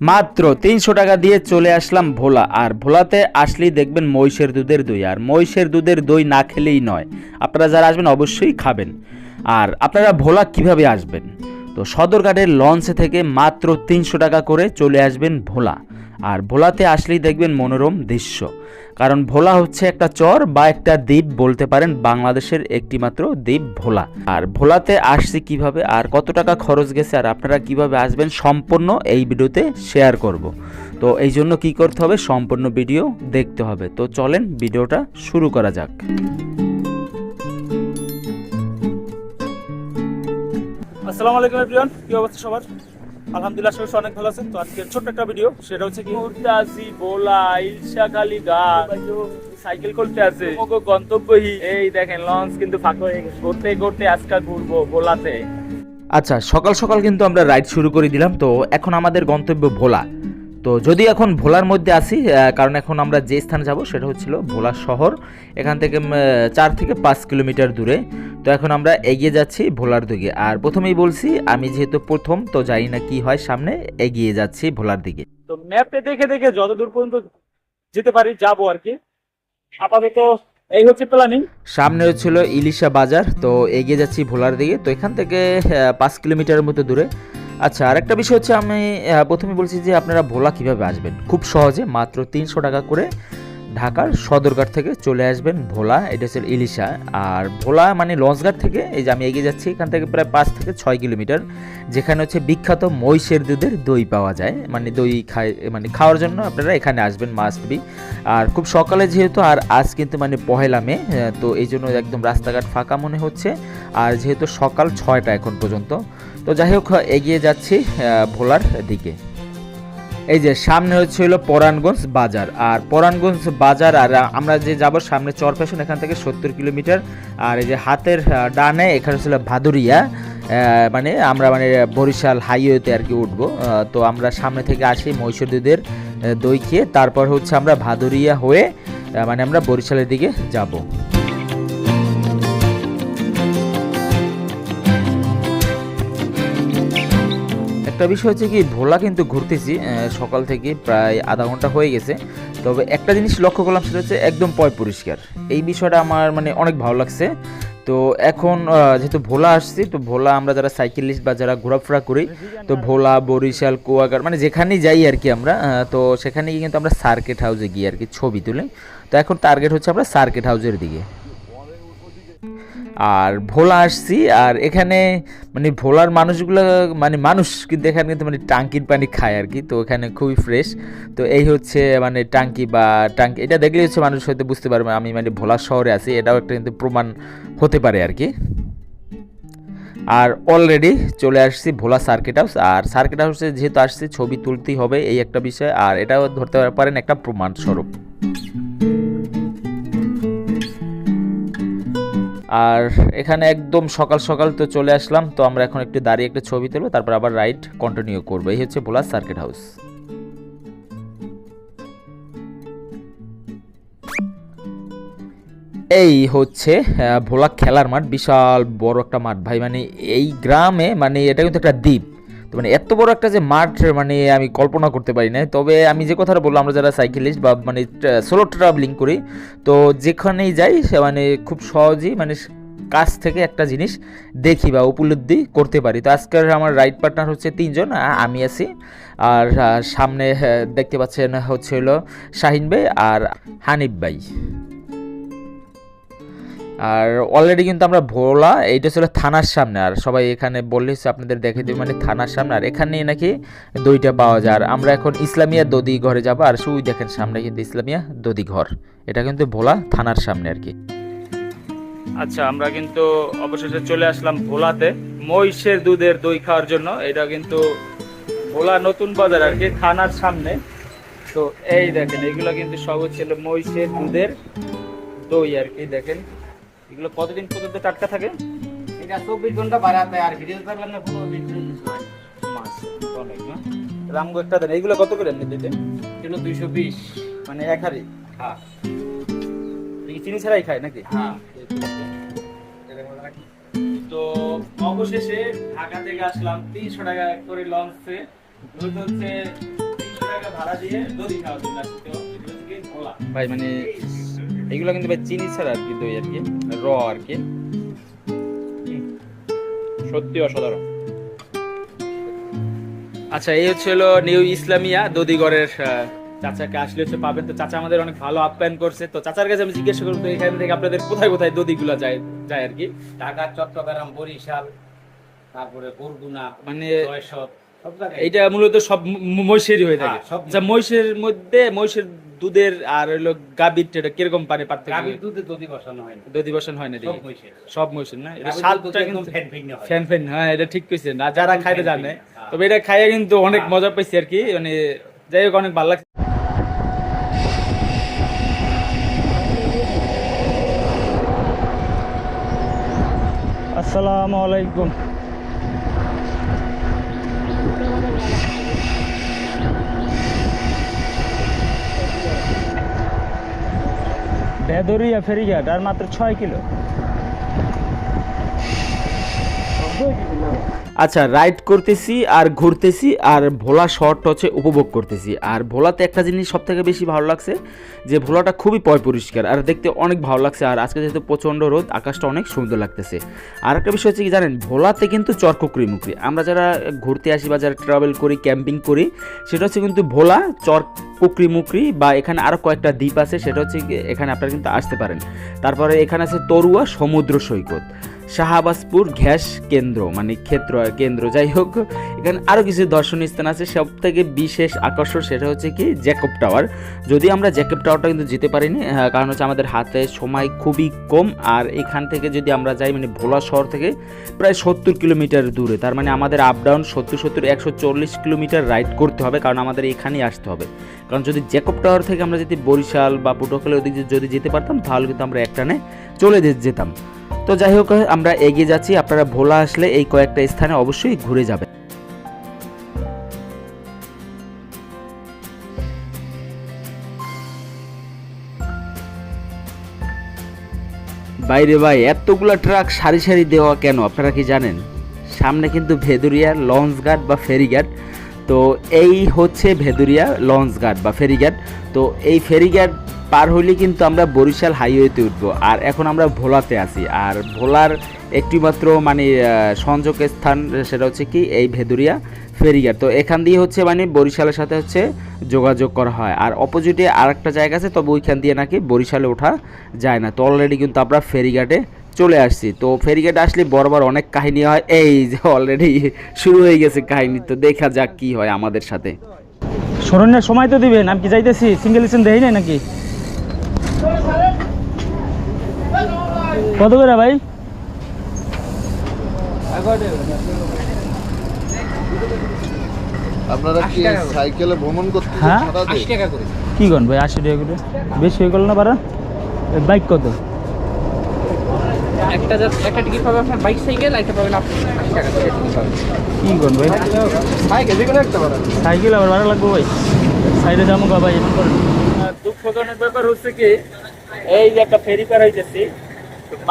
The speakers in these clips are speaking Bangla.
মাত্র তিনশো টাকা দিয়ে চলে আসলাম ভোলা। আর ভোলাতে আসলেই দেখবেন মহিষের দুধের দই। আর মহিষের দুধের দই না খেলেই নয়। আপনারা যারা আসবেন, অবশ্যই খাবেন। আর আপনারা ভোলা কীভাবে আসবেন? তো সদরঘাটের লঞ্চে থেকে মাত্র তিনশো টাকা করে চলে আসবেন ভোলা। আর ভোলাতে আসলেই দেখবেন মনোরম দৃশ্য। কারণ ভোলা হচ্ছে একটা চর বা একটা দ্বীপ বলতে পারেন বাংলাদেশের একটি মাত্র দ্বীপ ভোলা। আর ভোলাতে আসছি কীভাবে, আর কত টাকা খরচ গেছে, আর আপনারা কীভাবে আসবেন সম্পূর্ণ এই ভিডিওতে শেয়ার করব। তো এই জন্য কি করতে হবে, সম্পূর্ণ ভিডিও দেখতে হবে। তো চলেন ভিডিওটা শুরু করা যাক। আসসালামু আলাইকুম এভরিওয়ান কি অবস্থা সবার? আলহামদুলিল্লাহ সবাই অনেক ভালো আছেন। তো আজকে ছোট্ট একটা ভিডিও সেটা হচ্ছে কি? মুরতাজি বোলা ইলশা খালি গাছ। সাইকেল করতে আছে। ওগো গন্তব্যহী এই দেখেন লঞ্চ কিন্তু ফাঁকা হয়ে গেছে। ঘুরতে ঘুরতে আজকে ঘুরবো বোলাতে আচ্ছা সকাল সকাল কিন্তু আমরা রাইড শুরু করে দিলাম। তো এখন আমাদের গন্তব্য ভোলা। তো যদি এখন ভোলার মধ্যে আসি কারণ এখন আমরা যে স্থানে যাব সেটা হচ্ছিল ভোলা শহর। এখান থেকে চার থেকে পাঁচ কিলোমিটার দূরে। তো এখন আমরা এগিয়ে যাচ্ছি ভোলার দিকে। আর প্রথমেই বলছি আমি যেহেতু প্রথম তো জানি না কি হয় সামনে। এগিয়ে যাচ্ছি ভোলার দিকে। তো ম্যাপে দেখে দেখে যত দূর পর্যন্ত যেতে পারি যাব আর কি। আপাতত এই হচ্ছে প্ল্যানিং সামনে হচ্ছিল ইলিশা বাজার তো এগিয়ে যাচ্ছি ভোলার দিকে। তো এখান থেকে পাঁচ কিলোমিটারের মতো দূরে। আচ্ছা আরেকটা বিষয় হচ্ছে আমি প্রথমে বলছি যে আপনারা ভোলা কীভাবে আসবেন? খুব সহজে মাত্র তিনশো টাকা করে ঢাকার সদরঘাট থেকে চলে আসবেন ভোলা, এটা হচ্ছে ইলিশা। আর ভোলা মানে লঞ্চঘাট থেকে, এই যে আমি এগিয়ে যাচ্ছি, এখান থেকে প্রায় পাঁচ থেকে ছয় কিলোমিটার, যেখানে হচ্ছে বিখ্যাত মহিষের দুধের দই পাওয়া যায়। মানে দই খায় মানে খাওয়ার জন্য আপনারা এখানে আসবেন মাস্ট আর খুব সকালে যেহেতু, আর আজ কিন্তু মানে পহেলা মে তো এই জন্য একদম রাস্তাঘাট ফাঁকা মনে হচ্ছে। আর যেহেতু সকাল ছয়টা এখন পর্যন্ত, তো যাই হোক, এগিয়ে যাচ্ছি ভোলার দিকে। এই যে সামনে হচ্ছে হলো পরাণগঞ্জ বাজার। আর পরাণগঞ্জ বাজার, আর আমরা যে যাব সামনে চরপেশন এখান থেকে সত্তর কিলোমিটার। আর এই যে হাতের ডানে এখানে ছিল ভাদুরিয়া। মানে আমরা মানে বরিশাল হাইওয়েতে আর কি উঠবো। তো আমরা সামনে থেকে আসি মহিষুর দুধের দই খেয়ে। তারপর হচ্ছে আমরা ভাদুরিয়া হয়ে মানে আমরা বরিশালের দিকে যাব। একটা বিষয় হচ্ছে কি, ভোলা কিন্তু ঘুরতেছি সকাল থেকে প্রায় আধা ঘণ্টা হয়ে গেছে। তবে একটা জিনিস লক্ষ্য করলাম, সেটা হচ্ছে একদম পয় পরিষ্কার। এই বিষয়টা আমার মানে অনেক ভালো লাগছে। তো এখন যেহেতু ভোলা আসছি, তো ভোলা আমরা যারা সাইকেলিস্ট বা যারা ঘোরাফেরা করি, তো ভোলা, বরিশাল কুয়াকার মানে যেখানেই যাই আর কি আমরা তো সেখানে গিয়ে কিন্তু আমরা সার্কিট হাউসে গিয়ে আর কি ছবি তুলি। তো এখন টার্গেট হচ্ছে আমরা সার্কিট হাউসের দিকে। আর ভোলা আসছি, আর এখানে মানে ভোলার মানুষগুলো মানে মানুষ, কিন্তু এখানে কিন্তু মানে টাঙ্কির পানি খায় আর কি, তো এখানে খুবই ফ্রেশ তো এই হচ্ছে মানে টাঙ্কি বা টাঙ্কি, এটা দেখলে হচ্ছে মানুষ হয়তো বুঝতে পারবে আমি মানে ভোলা শহরে আছি, এটাও একটা কিন্তু প্রমাণ হতে পারে আর কি। আর অলরেডি চলে আসছি ভোলা সার্কিট হাউস আর সার্কিট হাউসে যেহেতু আসছি, ছবি তুলতেই হবে এই একটা বিষয়, আর এটাও ধরতে পারেন একটা প্রমাণ স্বরূপ আর এখানে একদম সকাল সকাল তো চলে আসলাম, তো আমরা এখন একটু দাঁড়িয়ে একটা ছবি তুলবো, তারপর আবার রাইড কন্টিনিউ করব। এই হচ্ছে ভোলা সার্কিট হাউস এই হচ্ছে ভোলা খেলার মাঠ, বিশাল বড় একটা মাঠ। ভাই মানে এই গ্রামে মানে এটা কিন্তু একটা দ্বীপ। তো মানে এত বড় একটা যে মাঠ মানে আমি কল্পনা করতে পারি না তবে আমি যে কথাটা বললাম আমরা যারা সাইকেলিস্ট বা মানে সোলো ট্রাভেলিং করি তো যেখানেই যাই সে মানে খুব সহজেই মানে কাছ থেকে একটা জিনিস দেখি বা উপলব্ধি করতে পারি। তো আজকের আমার রাইড পার্টনার হচ্ছে তিনজন আমি আছি। আর সামনে আহ, দেখতে পাচ্ছেন হচ্ছে হলো শাহিন ভাই আর হানিফ ভাই। আর অলরেডি কিন্তু আমরা ভোলা, এইটা ছিল থানার সামনে। আর সবাই এখানে বললে আপনাদের দেখে দেবে মানে থানার সামনে। আর এখানেই নাকি দইটা পাওয়া যায়। আর আমরা এখন ইসলামিয়া দদি ঘরে যাব। আর শুই দেখেন সামনে কিন্তু ইসলামিয়া দদি ঘর। এটা কিন্তু ভোলা থানার সামনে আর কি। আচ্ছা আমরা কিন্তু অবশেষে চলে আসলাম ভোলাতে। মহিষের দুধের দই খাওয়ার জন্য। এটা কিন্তু ভোলা নতুন বাজার আর কি, থানার সামনে। তো এই দেখেন, এগুলো কিন্তু সব ছিল মহিষের দুধের দই আর কি, দেখেন। এগুলো কতদিন পর্যন্ত টাটকা থাকে? এটা চব্বিশ ঘণ্টা বাড়াতে আর ভিডিও থাকলে না কোনো বিক্রি কিছু না। মাছ অনেক না? রামগো একটা দেন এগুলো কত করে দিতে দুইশো বিশ। মানে এক হাড়ি? হ্যাঁ। এই চিনি ছাড়াই খায় নাকি? হ্যাঁ। তো অবশেষে ঢাকা থেকে আসলাম তিনশো টাকা করে লঞ্চে। হচ্ছে টাকা ভাড়া দিয়ে খাওয়া ভাই মানে এগুলো কিন্তু ভাই চিনি ছাড়া আর কি দই আর কি র আর কি। সত্যি অসাধারণ। আচ্ছা এই হচ্ছে হলো নিউ ইসলামিয়া দদিগড়ের চাচাকে। আসলে হচ্ছে পাবেন তো চাচা আমাদের অনেক ভালো আপ্যায়ন করছে। তো চাচার কাছে আমি জিজ্ঞেস করব তো এখান থেকে আপনাদের কোথায় কোথায় দদিগুলো যায় যায় আর কি? ঢাকা চট্টগ্রাম বরিশাল তারপরে বরগুনা মানে জয়সব সব জায়গায়। এইটা মূলত সব মহিষেরই হয়ে থাকে। হ্যাঁ, সব আচ্ছা মহিষের মধ্যে মহিষের দুধের আর হলো গাভীর এটা কীরকম পারে পার্থক্য গাভীর দুধে দধি বসানো হয় না। দধি বসন হয় না সব দেখি সব মহিষের না? এটা স্বাদটা কিন্তু ফ্যান ফ্যান হয়। ফ্যান ফ্যান হ্যাঁ এটা ঠিক কইছেন। না যারা খাইতে জানে হ্যাঁ। তবে এটা খাইয়ে কিন্তু অনেক হ্যাঁ। মজা পাইছি আর কি মানে যাই হোক অনেক ভালো লাগছে। আসসালামু আলাইকুম। বেদরিয়া ফেরিঘাট আর মাত্র ছয় কিলো। আচ্ছা রাইড করতেছি আর ঘুরতেছি আর ভোলা শহরটা হচ্ছে উপভোগ করতেছি। আর ভোলাতে একটা জিনিস সব থেকে বেশি ভালো লাগছে, যে ভোলাটা খুবই পয় পরিষ্কার আর দেখতে অনেক ভালো লাগছে আর আজকে যেহেতু প্রচণ্ড রোদ, আকাশটা অনেক সুন্দর লাগতেছে। আর একটা বিষয় হচ্ছে কি জানেন, ভোলাতে কিন্তু চরকুকরি আমরা যারা ঘুরতে আসি বা যারা ট্রাভেল করি ক্যাম্পিং করি, সেটা হচ্ছে কিন্তু ভোলা চর কুকরি মুকরি বা এখানে আরও কয়েকটা দ্বীপ আছে, সেটা হচ্ছে এখানে আপনারা কিন্তু আসতে পারেন। তারপরে এখানে আছে তরুয়া সমুদ্র সৈকত। শাহাবাজপুর গ্যাস কেন্দ্র মানে ক্ষেত্র, কেন্দ্র, যাই হোক। এখানে আরও কিছু দর্শনীয় স্থান আছে। সব থেকে বিশেষ আকর্ষণ সেটা হচ্ছে কি, জ্যাকব টাওয়ার। যদি আমরা জ্যাকব টাওয়ারটা কিন্তু যেতে পারিনি কারণ হচ্ছে আমাদের হাতে সময় খুবই কম। আর এখান থেকে যদি আমরা যাই মানে ভোলা শহর থেকে প্রায় সত্তর কিলোমিটার দূরে। তার মানে আমাদের আপ ডাউন সত্তর সত্তর, একশো চল্লিশ কিলোমিটার রাইড করতে হবে, কারণ আমাদের এখানেই আসতে হবে। কারণ যদি জ্যাকব টাওয়ার থেকে আমরা যদি বরিশাল বা পটুয়াখালী ওদিকে যদি যেতে পারতাম, তাহলে কিন্তু আমরা একটানে চলে যেতাম। তো যাই হোক, আমরা এগিয়ে যাচ্ছি। আপনারা ভোলা আসলে এই কয়েকটা স্থানে অবশ্যই ঘুরে যাবেন। বাইরে ভাই, এতগুলা ট্রাক সারি সারি দেওয়া কেন? আপনারা কি জানেন? সামনে কিন্তু ভেদুরিয়া লঞ্চ গার্ড বা ফেরিঘাট তো এই হচ্ছে ভেদুরিয়া লঞ্চ গার্ড বা ফেরিঘাট তো এই ফেরিঘাট পার হইলে কিন্তু আমরা বরিশাল হাইওয়েতে উঠবো। আর এখন আমরা ভোলাতে আছি। আর ভোলার একটিমাত্র মানে সংযোগ স্থান সেটা হচ্ছে কি? এই ভেদুরিয়া ফেরিঘাট। তো এখান দিয়ে হচ্ছে মানে বরিশালের সাথে হচ্ছে যোগাযোগ করা হয়। আর অপোজিটে আরেকটা জায়গা আছে, তবে ওইখান দিয়ে নাকি বরিশালে ওঠা যায় না। তো অলরেডি কিন্তু আমরা ফেরিঘাটে চলে আসছি। তো ফেরিঘাটে আসলে বরাবর অনেক কাহিনী হয়। এই যে অলরেডি শুরু হয়ে গেছে কাহিনী। তো দেখা যাক কি হয় আমাদের সাথে। স্মরণের সময় তো দিবেন আমি কি যাইতেছি? সিঙ্গেল দেই নাই নাকি? কত করে ভাই? আপনারা কি সাইকেলে ভ্রমণ করতে হ্যাঁ? সারাদিন আশি টাকা করে। কি কন ভাই আশি টাকা করে? বেশি হয়ে গেল না পারা বাইক কত? একটা একটা টিকিট পাবে আপনার বাইক সাইকেল একটা পাবেন আপনি। আশি টাকা করে টিকিট পাবেন। কি কন ভাই? সাইকেল যে একটা পাবেন সাইকেল আবার ভাড়া লাগবো ভাই? সাইডে যাব গা ভাই এমন দুঃখজনক ব্যাপার হচ্ছে কি এই যে একটা ফেরি পার হইতেছি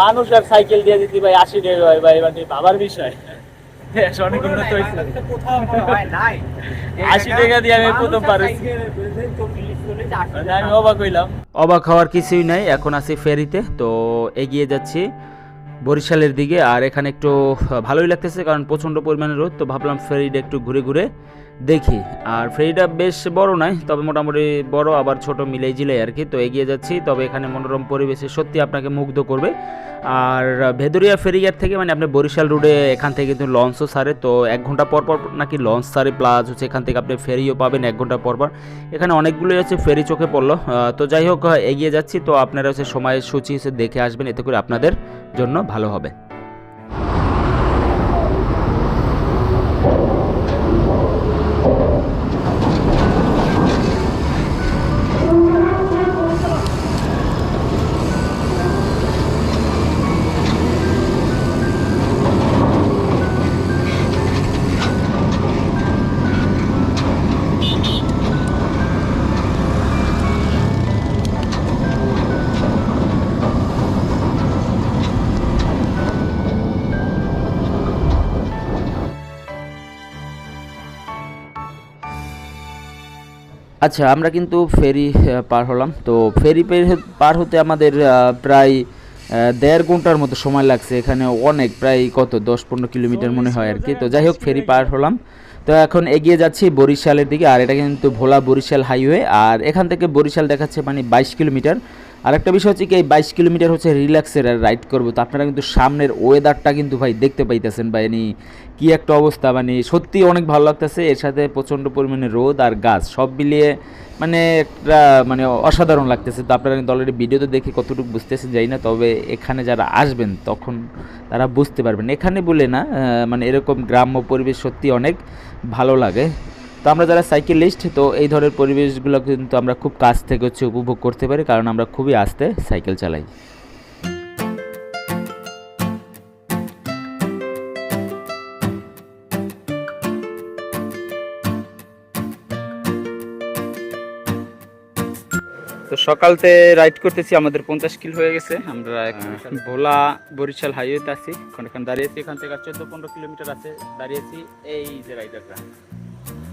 মানুষ আর সাইকেল দিয়ে দিতে ভাই আশি টাকা হয় ভাই মানে বাবার বিষয়। অনেক উন্নত হয়েছে। আশি টাকা দিয়ে আমি প্রথম পার আমি অবাক হইলাম। অবাক হওয়ার কিছুই নাই এখন আছি ফেরিতে তো এগিয়ে যাচ্ছি বরিশালের দিকে। আর এখানে একটু ভালোই লাগতেছে কারণ প্রচণ্ড পরিমাণে রোদ তো ভাবলাম ফেরিটা একটু ঘুরে ঘুরে দেখি। আর ফেরিটা বেশ বড় নয়, তবে মোটামুটি বড়, আবার ছোট মিলেই জিলে আর কি। তো এগিয়ে যাচ্ছি, তবে এখানে মনোরম পরিবেশে সত্যি আপনাকে মুগ্ধ করবে। আর ভেদুরিয়া ফেরিঘাট থেকে মানে আপনি বরিশাল রোডে এখান থেকে কিন্তু লঞ্চও সারে, তো এক ঘণ্টা পর পর নাকি লঞ্চ সারে, প্লাস হচ্ছে এখান থেকে আপনি ফেরিও পাবেন এক ঘণ্টা পর পর। এখানে অনেকগুলোই হচ্ছে ফেরি চোখে পড়ল। তো যাই হোক, এগিয়ে যাচ্ছি, তো আপনারা হচ্ছে সময় সূচি হচ্ছে দেখে আসবেন, এতে করে আপনাদের জন্য ভালো হবে। আচ্ছা আমরা কিন্তু ফেরি পার হলাম। তো ফেরি পের- হতে আমাদের প্রায় দেড় ঘণ্টার মতো সময় লাগছে। এখানে অনেক, প্রায় কত, দশ পনেরো কিলোমিটার মনে হয় আর কি। তো যাই হোক, ফেরি পার হলাম। তো এখন এগিয়ে যাচ্ছি বরিশালের দিকে। আর এটা কিন্তু ভোলা বরিশাল হাইওয়ে। আর এখান থেকে বরিশাল দেখাচ্ছে মানে বাইশ কিলোমিটার। আর একটা বিষয় হচ্ছে কি, এই বাইশ কিলোমিটার হচ্ছে রিল্যাক্সের আর রাইড করব। তো আপনারা কিন্তু সামনের ওয়েদারটা কিন্তু ভাই দেখতে পাইতেছেন, ভাই মানে কি একটা অবস্থা। মানে সত্যি অনেক ভালো লাগতেছে, এর সাথে প্রচণ্ড পরিমাণে রোদ আর গাছ সব মিলিয়ে মানে একটা মানে অসাধারণ লাগতেছে। তো আপনারা কিন্তু অলরেডি ভিডিওতে দেখে কতটুকু বুঝতেছেন যাই না, তবে এখানে যারা আসবেন তখন তারা বুঝতে পারবেন। এখানে বলে না মানে এরকম গ্রাম্য পরিবেশ সত্যি অনেক ভালো লাগে। তো আমরা যারা সাইকেলিস্ট তো এই ধরনের পরিবেশগুলো কিন্তু আমরা খুব কাছ থেকে হচ্ছে উপভোগ করতে পারি কারণ আমরা খুবই আস্তে সাইকেল চালাই। তো সকালতে রাইড করতেছি আমাদের পঞ্চাশ কিল হয়ে গেছে। আমরা ভোলা বরিশাল হাইওয়েতে আছি এখন এখানে দাঁড়িয়েছি এখান থেকে চোদ্দ পনেরো কিলোমিটার আছে দাঁড়িয়েছি এই যে রাইডারটা।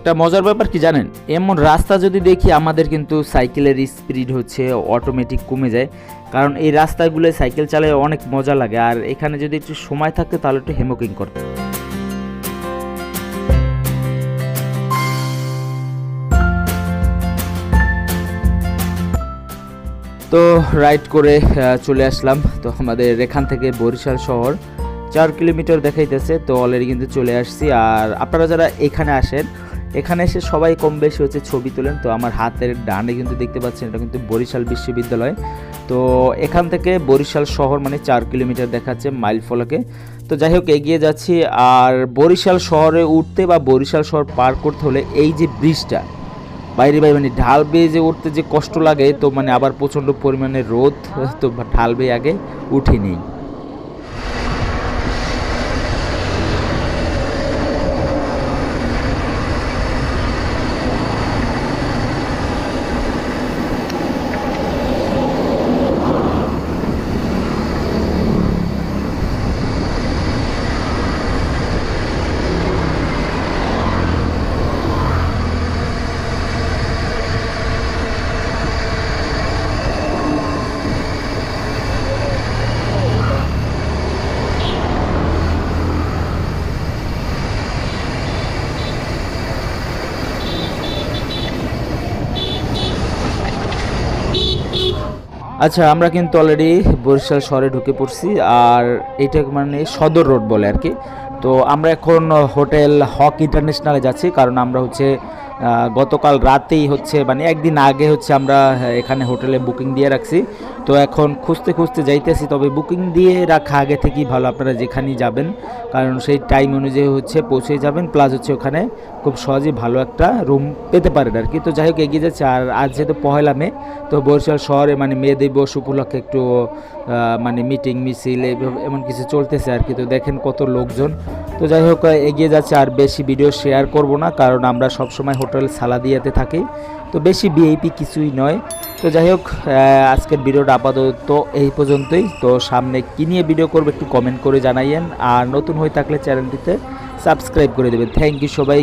একটা মজার ব্যাপার কি জানেন? এমন রাস্তা যদি দেখি, আমাদের কিন্তু সাইকেলের স্পিড হচ্ছে অটোমেটিক কমে যায়। কারণ এই রাস্তাগুলো সাইকেল চালায় অনেক মজা লাগে। আর এখানে যদি একটু সময় থাকতো তাহলে একটু হেমোকিং করতে। তো রাইড করে চলে আসলাম। তো আমাদের এখান থেকে বরিশাল শহর। চার কিলোমিটার দেখাইতেছে। তো অলরেডি কিন্তু চলে আসছি। আর আপনারা যারা এখানে আসেন এখানে এসে সবাই কম বেশি হচ্ছে ছবি তোলেন। তো আমার হাতের ডানে কিন্তু দেখতে পাচ্ছেন, এটা কিন্তু বরিশাল বিশ্ববিদ্যালয়। তো এখান থেকে বরিশাল শহর মানে চার কিলোমিটার দেখাচ্ছে মাইল ফলকে। তো যাই হোক, এগিয়ে যাচ্ছি। আর বরিশাল শহরে উঠতে বা বরিশাল শহর পার করতে হলে এই যে ব্রিজটা, বাইরে বাইরে মানে ঢাল বেয়ে যে উঠতে যে কষ্ট লাগে, তো মানে আবার প্রচণ্ড পরিমাণে রোদ, তো ঢাল বেয়ে আগে উঠে নেই আচ্ছা আমরা কিন্তু অলরেডি বরিশাল শহরে ঢুকে পড়ছি, আর এটা মানে সদর রোড বলে আর কি। তো আমরা এখন হোটেল হক ইন্টারন্যাশনালে যাচ্ছি, কারণ আমরা হচ্ছে গতকাল রাতেই হচ্ছে মানে একদিন আগে হচ্ছে আমরা এখানে হোটেলে বুকিং দিয়ে রাখছি। তো এখন খুঁজতে খুঁজতে যাইতেছি, তবে বুকিং দিয়ে রাখা আগে থেকেই ভালো আপনারা যেখানেই যাবেন, কারণ সেই টাইম অনুযায়ী হচ্ছে পৌঁছে যাবেন প্লাস হচ্ছে ওখানে খুব সহজেই ভালো একটা রুম পেতে পারেন আর কি। তো যাই হোক, এগিয়ে যাচ্ছে, আর আজ যেহেতু পহেলা মে, তো বরিশাল শহরে মানে মে দিবস উপলক্ষে একটু মানে মিটিং মিছিল এমন কিছু চলতেছে আর কি। তো দেখেন কত লোকজন। তো যাই হোক, এগিয়ে যাচ্ছে, আর বেশি ভিডিও শেয়ার করব না, কারণ আমরা সবসময় হোটেল সালাদিয়াতে থাকে। তো বেশি বিএপি কিছুই নয়। তো যাই হোক আজকের ভিডিওটা আপাতত এই পর্যন্তই। তো সামনে কী নিয়ে ভিডিও করব একটু কমেন্ট করে জানাইয়েন। আর নতুন হয়ে থাকলে চ্যানেলটিতে সাবস্ক্রাইব করে দেবেন। থ্যাংক ইউ সবাই।